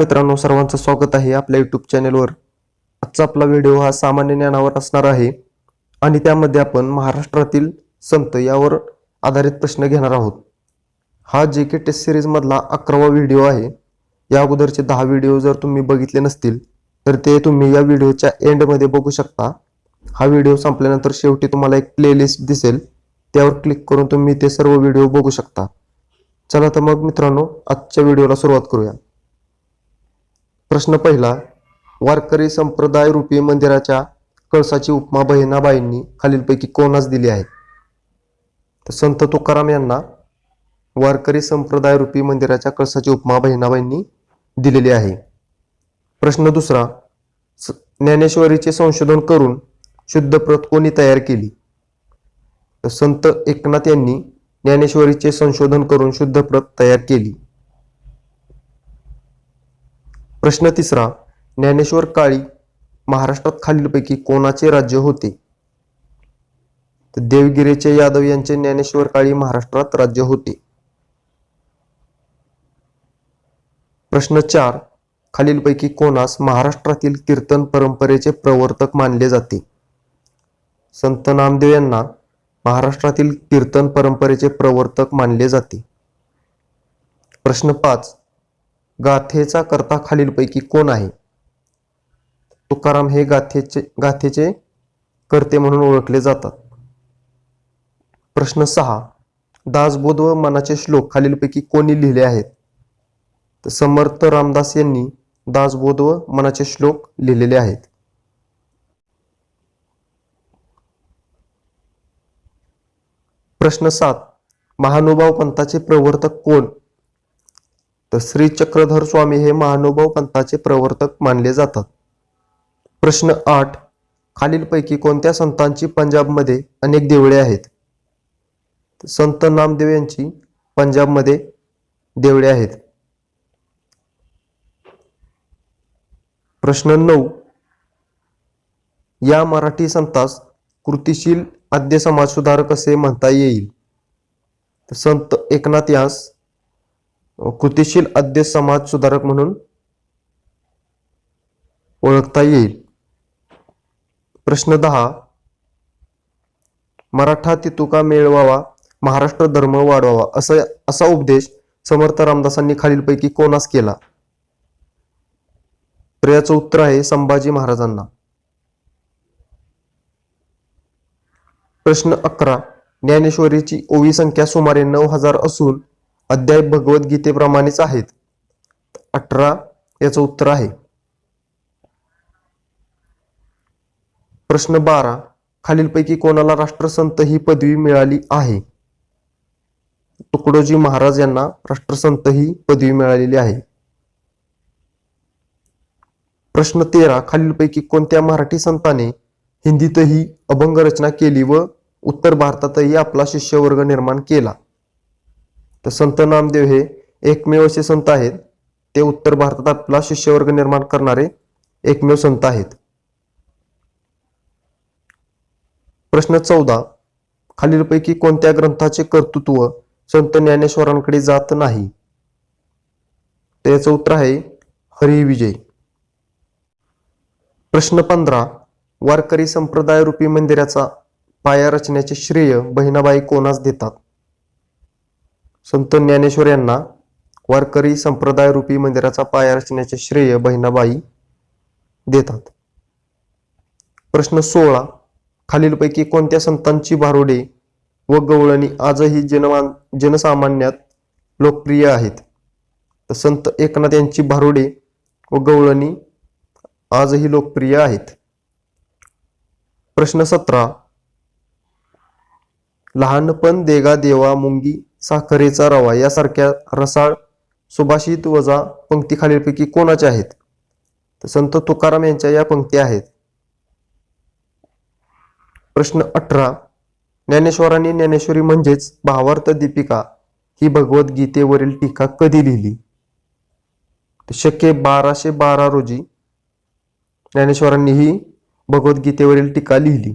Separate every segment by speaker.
Speaker 1: मित्रांनो सर्वांचं स्वागत आहे आपल्या युट्यूब चॅनेलवर आजचा आपला व्हिडिओ हा सामान्य ज्ञानावर असणार आहे आणि त्यामध्ये आपण महाराष्ट्रातील संत यावर आधारित प्रश्न घेणार आहोत. हा जे के टेस्ट सिरीजमधला अकरावा व्हिडिओ आहे. या अगोदरचे दहा व्हिडिओ जर तुम्ही बघितले नसतील तर ते तुम्ही या व्हिडिओच्या एंडमध्ये बघू शकता. हा व्हिडिओ संपल्यानंतर शेवटी तुम्हाला एक प्लेलिस्ट दिसेल. त्यावर क्लिक करून तुम्ही ते सर्व व्हिडिओ बघू शकता. चला तर मग मित्रांनो आजच्या व्हिडिओला सुरुवात करूया. प्रश्न पहिला वारकरी संप्रदाय रूपी मंदिराच्या कळसाची उपमा बहिणाबाईंनी खालीलपैकी कोणास दिली आहे? तर संत तुकाराम यांना वारकरी संप्रदाय रूपी मंदिराच्या कळसाची उपमा बहिणाबाईंनी दिलेली आहे. प्रश्न दुसरा स- ज्ञानेश्वरीचे संशोधन करून शुद्ध प्रत कोणी तयार केली? संत एकनाथ यांनी ज्ञानेश्वरीचे संशोधन करून शुद्ध प्रत तयार केली. प्रश्न तिसरा ज्ञानेश्वर काळी महाराष्ट्रात खालीलपैकी कोणाचे राज्य होते? तर देवगिरीचे यादव यांचे ज्ञानेश्वर काळी महाराष्ट्रात राज्य होते. प्रश्न चार खालीलपैकी कोणास महाराष्ट्रातील कीर्तन परंपरेचे प्रवर्तक मानले जाते? संत नामदेव यांना महाराष्ट्रातील कीर्तन परंपरेचे प्रवर्तक मानले जाते. प्रश्न पाच गाथेचा करता खालीलपैकी कोण आहे? तुकाराम हे गाथेचे गाथेचे करते म्हणून ओळखले जातात. प्रश्न सहा. दासबोध व मनाचे श्लोक खालीलपैकी कोणी लिहिले आहेत? तर समर्थ रामदास यांनी दासबोध व मनाचे श्लोक लिहिलेले आहेत. प्रश्न सात. महानुभाव पंथाचे प्रवर्तक कोण? तर श्री चक्रधर स्वामी हे महानुभाव पंथाचे प्रवर्तक मानले जातात. प्रश्न आठ. खालीलपैकी कोणत्या संतांची पंजाबमध्ये अनेक देवळे आहेत? संत नामदेव यांची पंजाबमध्ये देवळे आहेत. प्रश्न नऊ. या मराठी संतास कृतिशील आद्य समाजसुधारक असे म्हणता येईल. संत एकनाथ यास कृतिशील आद्य समाज सुधारक म्हणून ओळखता येईल. प्रश्न दहा. मराठा तितुका मिळवावा महाराष्ट्र धर्म वाढवावा असा असा उपदेश समर्थ रामदासांनी खालीलपैकी कोणास केला? तर याचं उत्तर आहे संभाजी महाराजांना. प्रश्न अकरा. ज्ञानेश्वरीची ओवी संख्या सुमारे नऊ हजार असून अध्याय भगवद्गीतेप्रमाणेच आहेत. अठरा याचं उत्तर आहे. प्रश्न बारा. खालीलपैकी कोणाला राष्ट्रसंत ही पदवी मिळाली आहे? तुकडोजी महाराज यांना राष्ट्रसंत ही पदवी मिळालेली आहे. प्रश्न तेरा. खालीलपैकी कोणत्या मराठी संताने हिंदीतही अभंग रचना केली व उत्तर भारतातही आपला शिष्यवर्ग निर्माण केला? तर संत नामदेव हे एकमेव असे संत आहेत. ते उत्तर भारतात आपला शिष्यवर्ग निर्माण करणारे एकमेव संत आहेत. प्रश्न चौदा. खालीलपैकी कोणत्या ग्रंथाचे कर्तृत्व संत ज्ञानेश्वरांकडे जात नाही? त्याचं उत्तर आहे हरिविजय प्रश्न पंधरा. वारकरी संप्रदाय रूपी मंदिराचा पाया रचण्याचे श्रेय बहिणाबाई कोणास देतात? संत ज्ञानेश्वर यांना वारकरी संप्रदाय रूपी मंदिराचा पाया रचण्याचे श्रेय बहिणाबाई देतात. प्रश्न सोळा. खालीलपैकी कोणत्या संतांची भारुडे व गवळणी आजही जनमान जनसामान्यात लोकप्रिय आहेत? तर संत एकनाथ यांची भारुडे व गवळणी आजही लोकप्रिय आहेत. प्रश्न सतरा. लहानपण देगा देवा मुंगी साखरेचा रवा यासारख्या रसाळ सुभाषित वजा पंक्ती खालीलपैकी कोणाच्या आहेत? तर संत तुकाराम यांच्या या पंक्ती आहेत. प्रश्न अठरा. ज्ञानेश्वरांनी ज्ञानेश्वरी म्हणजेच भावार्थ दीपिका ही भगवद्गीतेवरील टीका कधी लिहिली? शक्य शके बाराशे बारा रोजी ज्ञानेश्वरांनी ही भगवद्गीतेवरील टीका लिहिली.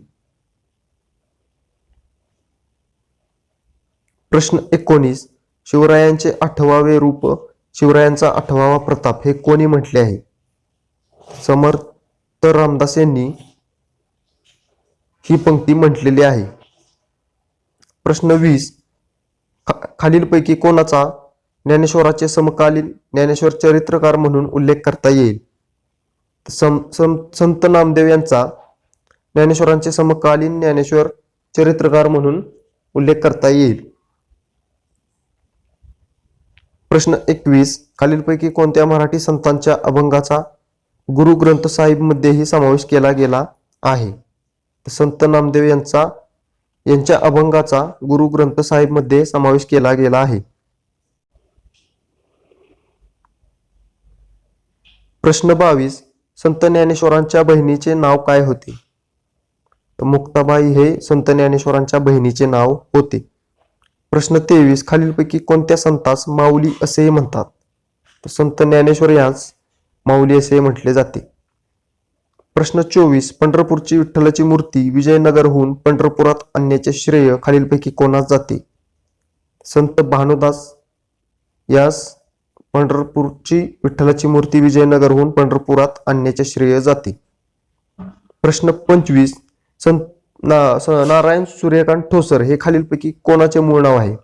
Speaker 1: प्रश्न एकोणीस शिवरायांचे आठवावे रूप शिवरायांचा आठवावा प्रताप हे कोणी म्हटले आहे? समर्थ रामदास यांनी ही पंक्ती म्हटलेली आहे. प्रश्न वीस खा- खालीलपैकी कोणाचा ज्ञानेश्वराचे समकालीन ज्ञानेश्वर चरित्रकार म्हणून उल्लेख करता येईल? सम, सम, संत नामदेव यांचा ज्ञानेश्वरांचे समकालीन ज्ञानेश्वर चरित्रकार म्हणून उल्लेख करता येईल. प्रश्न एकवीस. खालीलपैकी कोणत्या मराठी संतांच्या अभंगाचा गुरु ग्रंथ साहिब मध्येही समावेश केला गेला आहे? संत नामदेव यांचा यांच्या अभंगाचा गुरु ग्रंथ साहिबमध्ये समावेश केला गेला आहे. प्रश्न बावीस. संत ज्ञानेश्वरांच्या बहिणीचे नाव काय होते? मुक्ताबाई हे संत ज्ञानेश्वरांच्या बहिणीचे नाव होते. प्रश्न तेवीस खालीलपैकी कोणत्या संतास माऊली असे म्हणतात? तर संत ज्ञानेश्वर यास माऊली असे म्हटले जाते. प्रश्न चोवीस पंढरपूरची विठ्ठलाची मूर्ती विजयनगरहून पंढरपुरात आणण्याचे श्रेय खालीलपैकी कोणास जाते? संत भानुदास यास पंढरपूरची विठ्ठलाची मूर्ती विजयनगरहून पंढरपुरात आणण्याचे श्रेय जाते. प्रश्न पंचवीस संत ना स- नारायण सूर्यकांत ठोसर हे खालीलपैकी कोणाचे मूळ नाव आहे?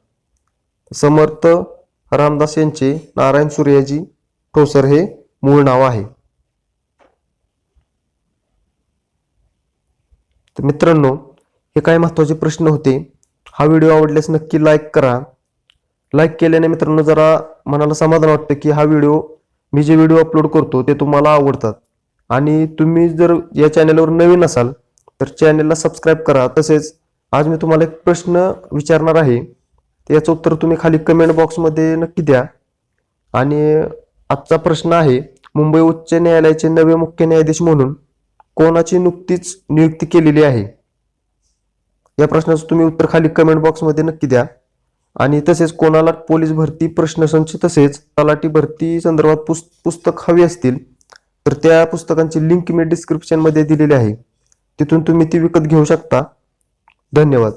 Speaker 1: समर्थ रामदास यांचे नारायण सूर्याजी ठोसर हे मूळ नाव आहे. तर मित्रांनो हे काय महत्त्वाचे प्रश्न होते? हा व्हिडिओ आवडल्यास नक्की लाईक करा. लाईक केल्याने मित्रांनो जरा मनाला समाधान वाटतं की हा व्हिडिओ मी जे व्हिडिओ अपलोड करतो ते तुम्हाला आवडतात. आणि तुम्ही जर या चॅनलवर नवीन असाल तर चॅनलला सबस्क्राईब करा. तसेच आज मी तुम्हाला एक प्रश्न विचारणार आहे. याचं उत्तर तुम्ही खाली कमेंट बॉक्समध्ये नक्की द्या. आणि आजचा प्रश्न आहे मुंबई उच्च न्यायालयाचे नवे मुख्य न्यायाधीश म्हणून कोणाची नुकतीच नियुक्ती केलेली आहे? या प्रश्नाचं तुम्ही उत्तर खाली कमेंट बॉक्समध्ये नक्की द्या. आणि तसेच कोणाला पोलीस भरती प्रश्नसंच तसेच तलाठी भरती संदर्भात पुस पुस्तक हवी असतील तर त्या पुस्तकांची लिंक मी डिस्क्रिप्शनमध्ये दिलेली आहे. तिथून तुम्ही ती विकत घेऊ शकता. धन्यवाद.